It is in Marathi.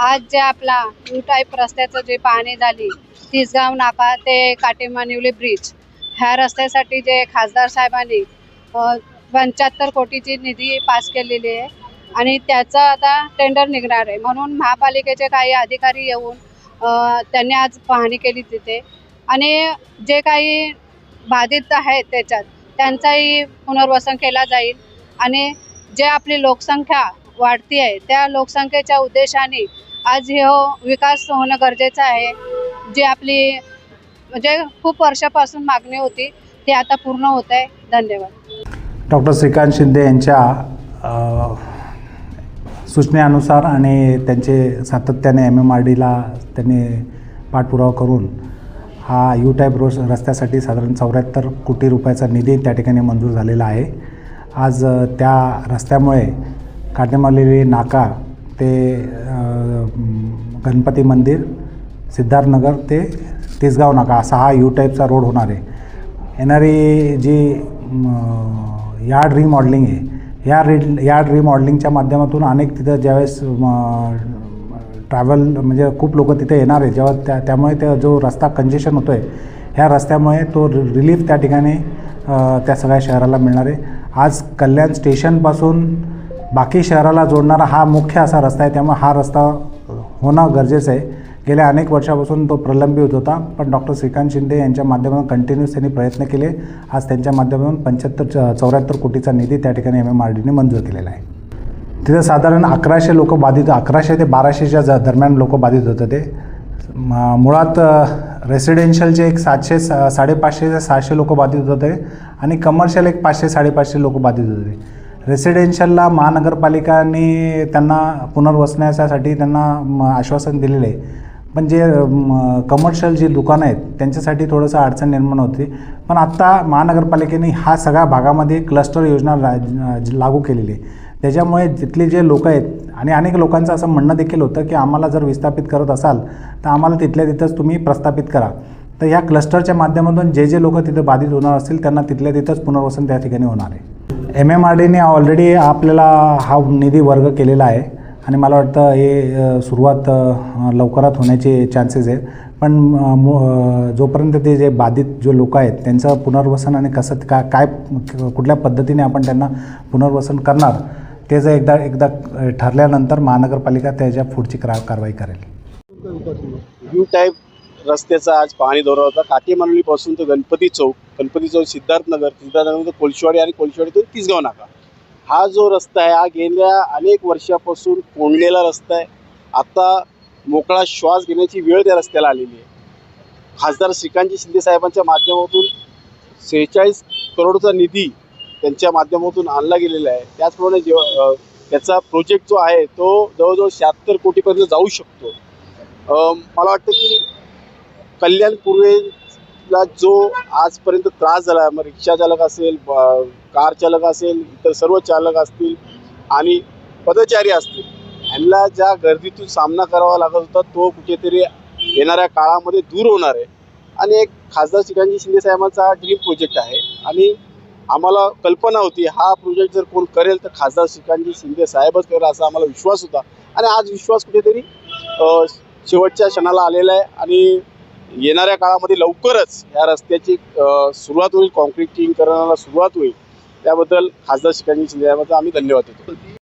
आज जे आपला यू टाईप रस्त्याचं जे पाहणी झाली तिसगाव नाका ते काटेमानिवली ब्रिज ह्या रस्त्यासाठी जे खासदार साहेबांनी पंच्याहत्तर कोटीची निधी पास केलेली आहे आणि त्याचं आता टेंडर निघणार आहे. म्हणून महापालिकेचे काही अधिकारी येऊन त्यांनी आज पाहणी केली तिथे. आणि जे काही बाधित आहेत त्याच्यात त्यांचाही पुनर्वसन केला जाईल. आणि जे आपली लोकसंख्या वाढती आहे त्या लोकसंख्येच्या उद्देशाने आज हे हो विकास होणं गरजेचं आहे. जे आपली म्हणजे खूप वर्षापासून मागणी होती ते आता पूर्ण होत आहे. धन्यवाद. डॉक्टर श्रीकांत शिंदे यांच्या सूचनेनुसार आणि त्यांचे सातत्याने एम एम आर डीला त्यांनी पाठपुरावा करून हा यू टाईप रोड रस्त्यासाठी साधारण चौऱ्याहत्तर कोटी रुपयाचा निधी त्या ठिकाणी मंजूर झालेला आहे. आज त्या रस्त्यामुळे काटेमालेली नाका ते गणपती मंदिर सिद्धार्थनगर ते तिसगाव नाका. असा हा यू टाईपचा रोड होणार आहे. येणारी जी यार्ड रिमॉडलिंग आहे या रि यार्ड रिमॉडलिंगच्या माध्यमातून अनेक तिथं ज्यावेळेस ट्रॅव्हल म्हणजे खूप लोक तिथे येणार आहे जेव्हा त्या त्यामुळे त्या जो रस्ता कंजेशन होतो आहे ह्या रस्त्यामुळे तो रिलीफ त्या ठिकाणी त्या सगळ्या शहराला मिळणार आहे. आज कल्याण स्टेशनपासून बाकी शहराला जोडणारा हा मुख्य असा रस्ता आहे. त्यामुळे हा रस्ता होणं गरजेचं आहे. गेल्या अनेक वर्षापासून तो प्रलंबित होता पण डॉक्टर श्रीकांत शिंदे यांच्या माध्यमातून कंटिन्यूस त्यांनी प्रयत्न केले. आज त्यांच्या माध्यमातून पंच्याहत्तर चौऱ्याहत्तर कोटीचा निधी त्या ठिकाणी एम. एम. आर. डीने मंजूर केलेला आहे. तिथं साधारण अकराशे लोक बाधित अकराशे ते बाराशेच्या ज दरम्यान लोक बाधित होतं ते. मुळात रेसिडेन्शियलचे एक सातशे सा साडेपाचशे ते सहाशे लोक बाधित होते आणि कमर्शियल एक पाचशे साडेपाचशे लोक बाधित होते. रेसिडेन्शियलला महानगरपालिकांनी त्यांना पुनर्वसण्यासाठी त्यांना म, आश्वासन दिलेलं आहे. पण जे कमर्शियल जी दुकानं आहेत त्यांच्यासाठी थोडंसं अडचण निर्माण होते. पण आत्ता महानगरपालिकेने हा सगळ्या भागामध्ये क्लस्टर योजना लागू केलेली आहे. त्याच्यामुळे तिथले जे लोक आहेत आणि अनेक लोकांचं असं म्हणणं देखील होतं की आम्हाला जर विस्थापित करत असाल तर आम्हाला तिथल्या तिथंच तुम्ही प्रस्थापित करा. तर ह्या क्लस्टरच्या माध्यमातून जे जे लोक तिथं बाधित होणार असतील त्यांना तिथल्या तिथंच पुनर्वसन त्या ठिकाणी होणार आहे. एम एम आर डीने ऑलरेडी आपल्याला हा निधी वर्ग केलेला आहे. आणि मला वाटतं हे सुरुवात लवकरात होण्याचे चान्सेस आहेत. पण जोपर्यंत ते जे बाधित जो लोक आहेत त्यांचं पुनर्वसन आणि कसं का काय कुठल्या पद्धतीने आपण त्यांना पुनर्वसन करणार ते जर एकदा एकदा ठरल्यानंतर महानगरपालिका त्याच्या पुढची करा कारवाई करेल. यू टाईप रस्त्याचा आज पाहणी दौरा होता. काटेमानोलीपासून तर गणपती चौक गणपती चौक सिद्धार्थनगर सिद्धार्थनगर कोळशीवाडी आणि कोळशीवाडीतून तिसगाव नाका. हा जो रस्ता आहे हा गेल्या अनेक वर्षापासून कोंडलेला रस्ता आहे. आता मोकळा श्वास घेण्याची वेळ त्या रस्त्याला आलेली आहे. खासदार श्रीकांतजी शिंदे साहेबांच्या माध्यमातून सेहेचाळीस करोडचा निधी त्यांच्या माध्यमातून आणला गेलेला आहे. त्याचप्रमाणे जेव्हा त्याचा प्रोजेक्ट जो आहे तो जवळजवळ शहात्तर कोटीपर्यंत जाऊ शकतो. मला वाटतं की कल्याण पूर्वेला जो आजपर्यंत त्रास झाला मग रिक्षा चालक असेल ब- कार चालक असेल इतर सर्व चालक असतील आणि पदचारी असतील यांना ज्या गर्दीतून सामना करावा लागत होता तो कुठेतरी येणाऱ्या काळामध्ये दूर होणार आहे. आणि एक खासदार श्रीकांतजी शिंदे साहेबांचा हा ड्रीम प्रोजेक्ट आहे. आणि आम्हाला कल्पना होती हा प्रोजेक्ट जर कोण करेल तर खासदार श्रीकांतजी शिंदे साहेबच करेल असा आम्हाला विश्वास होता. आणि आज विश्वास कुठेतरी शेवटच्या क्षणाला आलेला आहे. आणि येणाऱ्या काळामध्ये लवकरच या रस्त्याची सुरुवात होईल कॉन्क्रिटीकरणाला सुरुवात होईल. त्याबद्दल खासदार श्रीकांतजी शिंदे आम्ही धन्यवाद देतो.